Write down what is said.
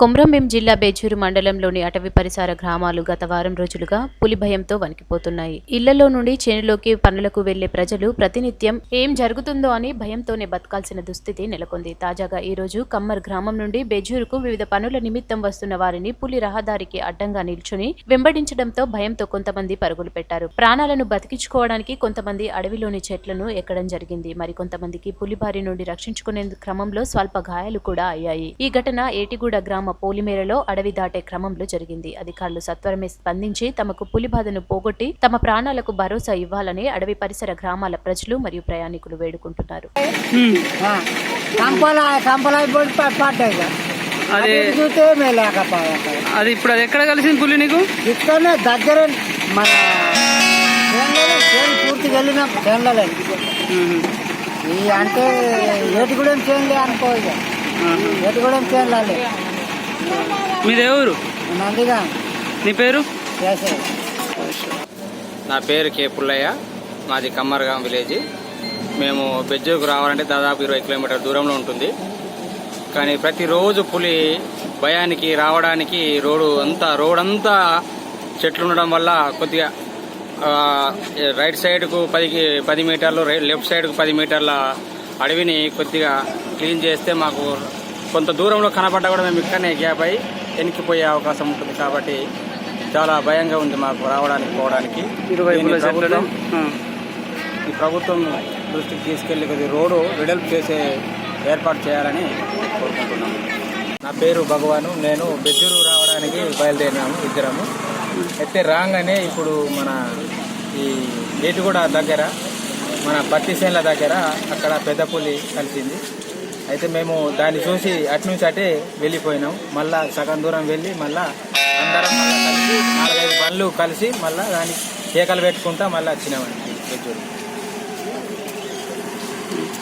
కొమ్రంభీం జిల్లా బేచూరు మండలంలోని అటవీ పరిసర గ్రామాలు గత వారం రోజులుగా పులి భయంతో వణికిపోతున్నాయి. ఇళ్ళలో నుండి చేనులోకి పనులకు వెళ్ళే ప్రజలు ప్రతినిత్యం ఏం జరుగుతుందో అని భయంతోనే బతకాల్సిన దుస్థితి నెలకొంది. తాజాగా ఈ రోజు కమ్మర్ గ్రామం నుండి బెజూరుకు వివిధ పనుల నిమిత్తం వస్తున్న వారిని పులి రహదారికి అడ్డంగా నిల్చుని వెంబడించడంతో భయంతో కొంతమంది పరుగులు పెట్టారు. ప్రాణాలను బతికించుకోవడానికి కొంతమంది అడవిలోని చెట్లను ఎక్కడం జరిగింది. మరికొంతమందికి పులి బారి నుండి రక్షించుకునే క్రమంలో స్వల్ప గాయాలు కూడా అయ్యాయి. ఈ ఘటన ఏటిగూడ గ్రామం పోలిమేరలో అడవి దాటే క్రమంలో జరిగింది. అధికారులు సత్వరమే స్పందించి తమకు పులి బాధను పోగొట్టి తమ ప్రాణాలకు భరోసా ఇవ్వాలని అడవి పరిసర గ్రామాల ప్రజలు మరియు ప్రయాణికులు వేడుకుంటున్నారు. అది ఇప్పుడు అది ఎక్కడ కలిసింది పులి నీకు? ఇక్కడనే దగ్గర మన పూర్తిగా వెళ్ళినాం ఈ అంటే ఏటిగూడెం చేనులే అనుకో ఇక. ఏటిగూడెం చేనులే. మీది ఎవరు నందిగా. నీ పేరు? నా పేరు కే పుల్లయ్య. మాది కమ్మరగాం విలేజ్. మేము బెజ్జూరుకు రావాలంటే దాదాపు ఇరవై కిలోమీటర్ దూరంలో ఉంటుంది. కానీ ప్రతిరోజు పులి భయానికి రావడానికి రోడ్డు అంతా రోడ్ అంతా చెట్లు ఉండడం వల్ల కొద్దిగా రైట్ సైడ్కు పదికి పది మీటర్లు రై- లెఫ్ట్ సైడ్కు పది మీటర్ల అడవిని కొద్దిగా క్లీన్ చేస్తే మాకు కొంత దూరంలో కనపడ్డా కూడా మేము ఇక్కడనే గ్యాప్ అయి వెనక్కిపోయే అవకాశం ఉంటుంది కాబట్టి చాలా భయంగా ఉంది మాకు రావడానికి పోవడానికి. ఈ ప్రభుత్వం దృష్టికి తీసుకెళ్ళి కొద్ది రోడ్డు వెడల్పు చేసే ఏర్పాటు చేయాలని కోరుకుంటున్నాము. నా పేరు భగవాను. నేను బెజ్జూరు రావడానికి బయలుదేరినాము ఇద్దరము. అయితే రాగానే ఇప్పుడు మన ఈ ఏటుగూడ దగ్గర మన పత్తిసేన్ల దగ్గర అక్కడ పెద్ద పులి కలిసింది. అయితే మేము దాన్ని చూసి అటు నుంచి అటే వెళ్ళిపోయినాం. మళ్ళా సగం దూరం వెళ్ళి మళ్ళా అందరం మళ్ళీ కలిసి నాలుగైదు బండ్లు కలిసి మళ్ళీ దాన్ని కేకలు పెట్టుకుంటా మళ్ళీ వచ్చినామండి.